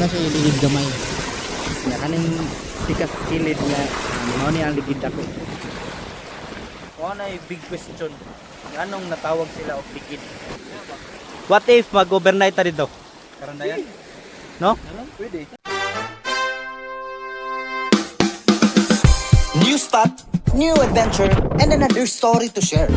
Wala siya iligid gamay. Nga kaning tikas kilid nga ano ni ang ligid ako. Kung ano yung big question, anong natawag sila of ligid? What if mag-overnight ta dito? Karon na yan? No? Pwede. New spot, new adventure, and another story to share.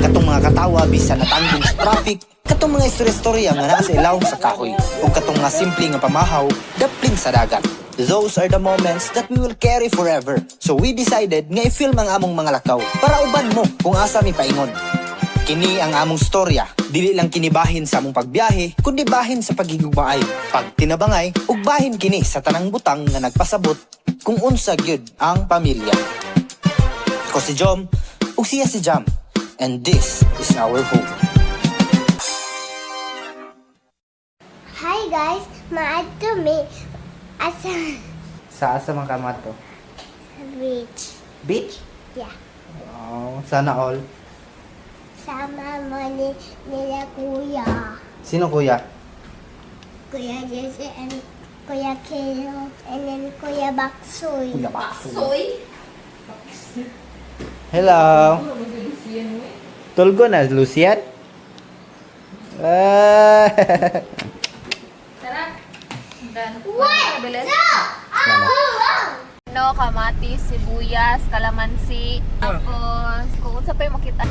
Katong mga katawa bisan natanggung sa traffic, katong mga istorya-storya nga naa sa ilaw sa kahoy, o katong mga simple nga pamahaw, dapling sa dagat. Those are the moments that we will carry forever. So we decided nga i-film ang among mga lakaw para uban mo kung asa mi paingon. Kini ang among storya, dili lang kinibahin sa among pagbiyahe, kundi bahin sa pagigugmaay, pag tinabangay, ug bahin kini sa tanang butang nga nagpasabot kung unsa gyud ang pamilya. Ako si Jom, ug siya si Jam, and this is our home. Hi guys, maad to me asa Sa asa man kamat to? beach. Beach? Yeah. Oh, sana all. Sama mo ni nila kuya. Sino kuya? Kuya Jesse and Kuya Kilo and then Kuya Baksoy. Kuya Baksoy. Hello. Tulgo na, Lucian? Ah. Tara. Dan. No, kamatis, sibuyas, kalamansi. Tapos, kung unsa pa yung makita.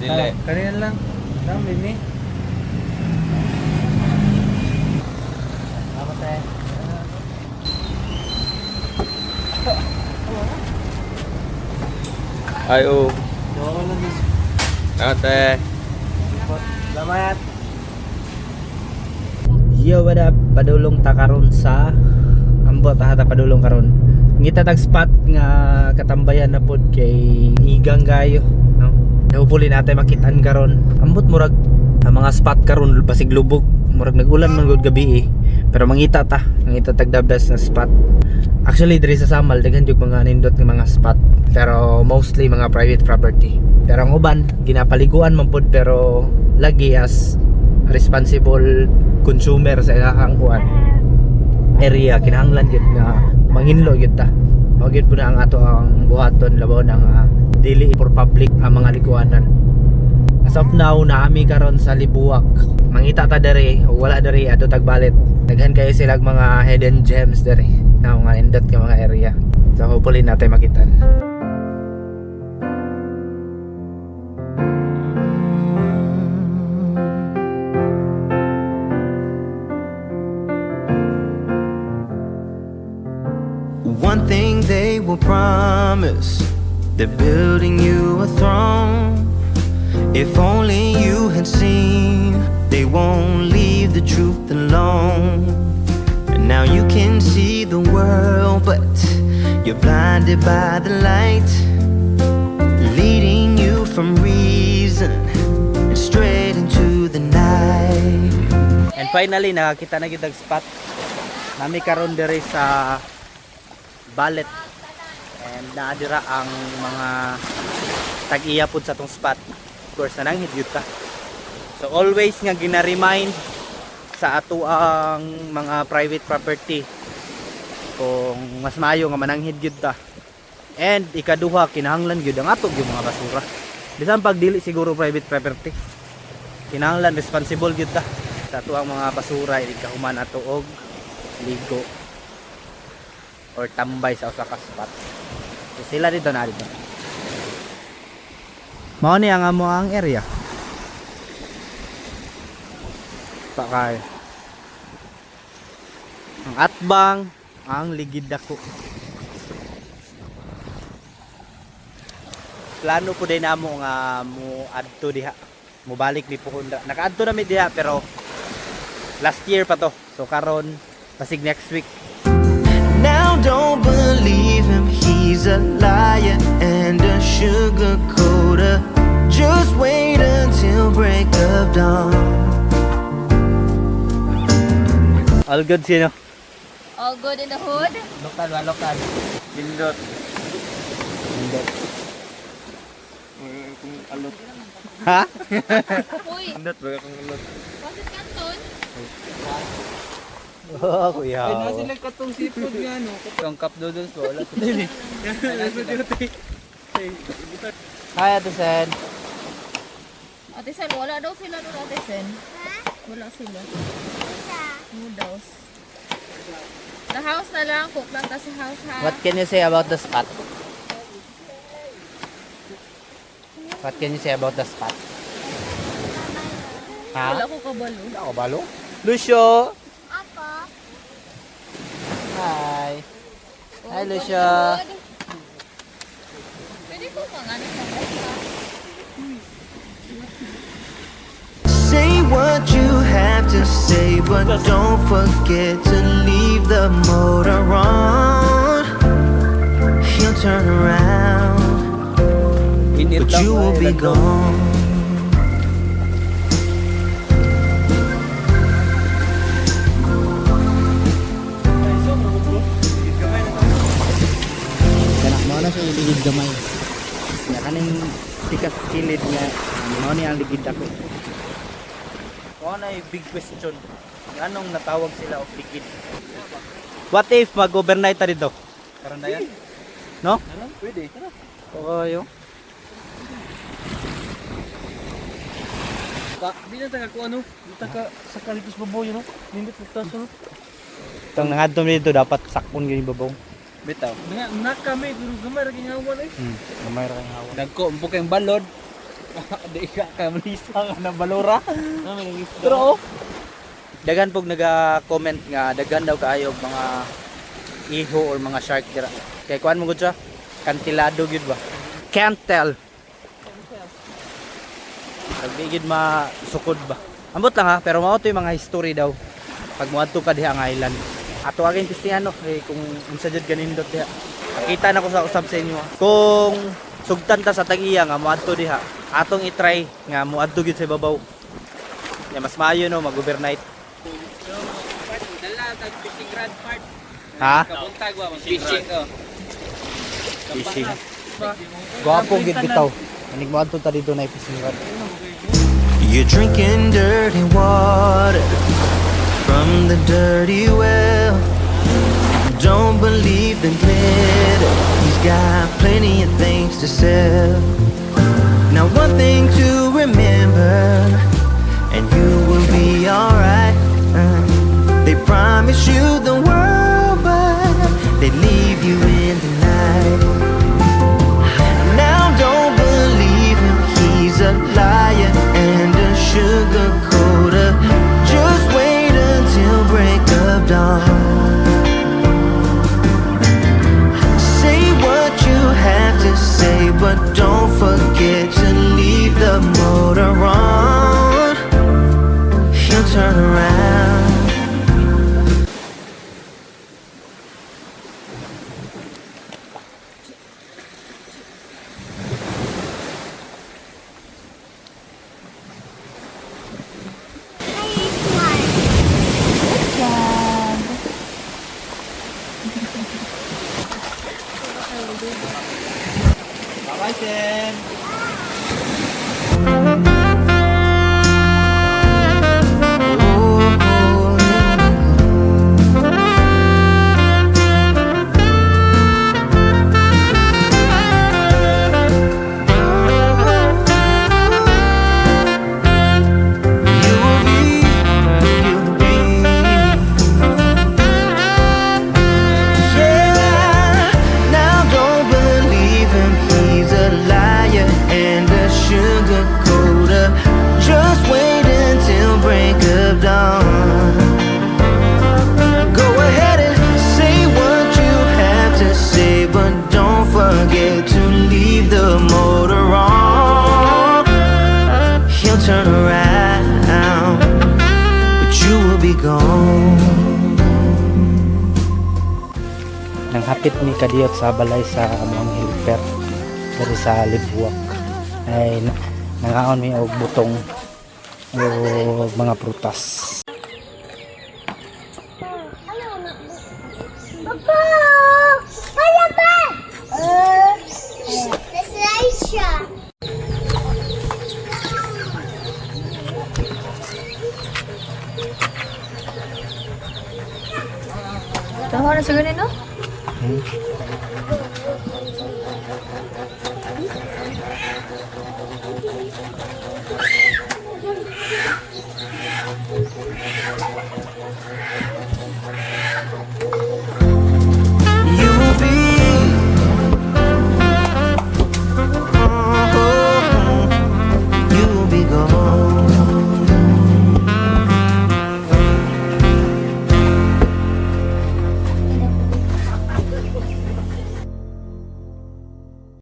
Dili. kanina lang. Lang, Mimi. Ay, oh. Doon lang dis. Ate. Salamat. Yo, what up? Padulong ta karon sa ambot ta padulong karon. Ngita tag spot nga katambayan na pod kay igang gayo, no? Hopefully natin makitaan karon. Ambot murag ang mga spot karon basig lubog. Murag nagulan man gud gabi eh. Pero mangita ta, mangita tag the best na spot. Actually diri sa Samal daghan jud mga nindot nga mga spot. Pero mostly mga private property. Pero ang uban ginapaliguan man pod pero lagi as responsible consumer sa ilahang kuan area kinahanglan gyud nga manghinlo gyud ta gyud po ang ato ang buhaton labaw na nga dili for public ang mga likuanan as of now naami karon sa libuwak mangita ta dere wala dere ato tagbalit. Daghan kayo silang mga hidden gems dere na mga indot nga mga area. So hopefully natin makitan. One thing they will promise they're building you a throne. If only you had seen, they won't leave the truth alone. And now you can see the world, but you're blinded by the light, leading you from reason and straight into the night. And finally, nakakita na gyud ang spot. Nami karon dere sa Ballet. And naadira ang mga tag-iya pod sa tong spot. Course, nananghid gyud ta. So always nga gina-remind sa ato ang mga private property kung mas maayo nga mananghid gyud ta. And ikaduha kinahanglan gyud ang ato gyud mga basura. Bisan pag dili siguro private property kinahanglan responsible gyud ta sa ato ang mga basura hindi kahuman ato og ligo or tambay sa usa ka spot so, sila dito na dito mao ni ang amo ang area. Pakay ang atbang ang ligid dako. Plano po din namo nga mo adto diha. Mo balik ni Puhunda nakaadto na mi diha pero last year pa to. So karon pasig next week. Now don't believe him, he's a all good sino All good in the hood? lokal ba lokal pindot nindot. Ha? Uy, Indot ba akong ulot? bakit kanton? Oh, kuya. Ay, nasa sila katong seafood nga no. Ang cup noodles ba wala dili. Hi, Ate Sen. Ate Sen, wala daw sila doon, Ate Sen. Wala sila. Noodles. Sa house na lang, cook lang ta sa house ha. What can you say about the spot? What can you say about the spot? Wala Ha? ko kabalo. Ako balo? Lucio! Ako. Hi! Hi, Lucio! Pwede ko pang ano sa what you have to say, but don't forget to leave the motor on. He'll turn around, but you will be gone. Kana mo na siya iligid gamay. Nga kaning tikas kilid nga mo ni ang ligid ako. Ano ay big question. Anong natawag sila of ligid? What if mag-overnight ta dito? Karon na yan? No? Pwede. Oo, yung. Ka, di na taga ko ano? Di taga sa kalitos baboy no? Nindot pagtas no? Itong nangadto mi dito dapat sakpon gyud yung babaw. Bitaw. Nga na kami guru gamay ra gingawan eh. Hmm, gamay ra kang hawa. Dagko umpo kayong balod. Di ka ka malisa nga na nang isda. Pero oh, Dagan pog naga-comment nga daghan daw kaayo mga iho or mga shark dira. Kay kuan mo gud siya? Kantilado gyud ba? Can't tell. Sabi gid masukod ba? Ambot lang ha, pero mao to yung mga history daw. Pag moadto ka diha ang island. Ato agin Kristiyano kay kung unsa jud ganindot diha. Nakita na ko sa usab sa inyo. ha. Kung sugtan ta sa tag-iya nga moadto diha, atong i-try nga moadto gyud sa ibabaw. Ya mas maayo no mag-overnight. dala tag fishing rod part. Ha? Kabuntag wa mag fishing oh. Fishing. Gwapo gid bitaw. Anig mo adto ta dito na fishing rod. You're drinking dirty water from the dirty well. Don't believe the glitter. He's got plenty of things to sell. Now, one thing to remember, and you will be alright. They promise you the world, but they leave you in the night. Now don't believe him, he's a liar and a sugar turn around. Bye-bye, Tim. apit ni kadiyot sa balay sa among helper diri sa libuwak ay nangaon mi og butong o mga prutas. Tahu ada segini no? Na